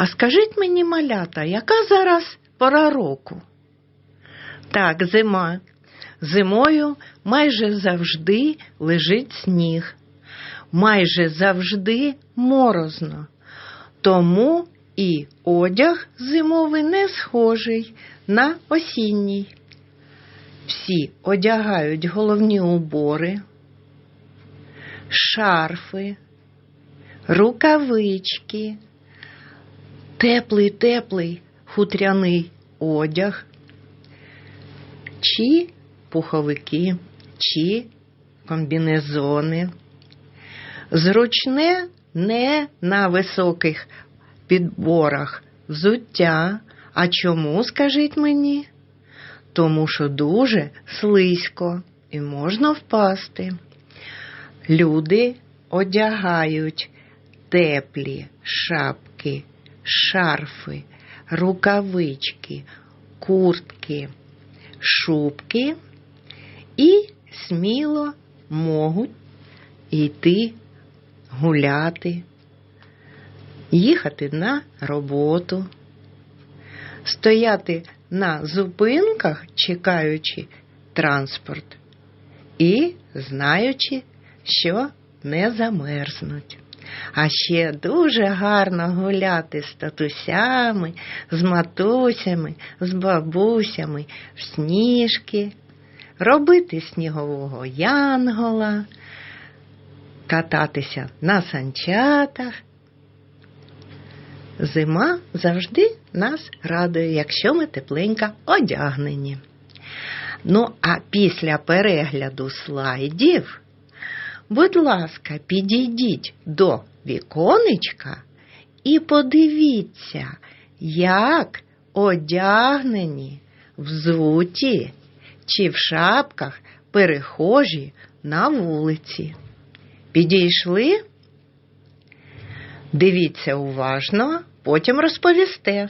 А скажіть мені, малята, яка зараз пора року? Так, зима. Зимою майже завжди лежить сніг. Майже завжди морозно. Тому і одяг зимовий не схожий на осінній. Всі одягають головні убори, шарфи, рукавички, теплий теплий хутряний одяг, чи пуховики, чи комбінезони. Зручне не на високих підборах взуття. А чому, скажіть мені? Тому що дуже слизько і можна впасти. Люди одягають теплі шапки, шарфи, рукавички, куртки, шубки і сміло можуть йти гуляти, їхати на роботу, стояти на зупинках, чекаючи транспорт, і знаючи, що не замерзнуть. А ще дуже гарно гуляти з татусями, з матусями, з бабусями в сніжки, робити снігового янгола, кататися на санчатах. Зима завжди нас радує, якщо ми тепленько одягнені. Ну, а після перегляду слайдів, будь ласка, підійдіть до віконечка і подивіться, як одягнені, взуті чи в шапках перехожі на вулиці. Підійшли? Дивіться уважно, потім розповісте.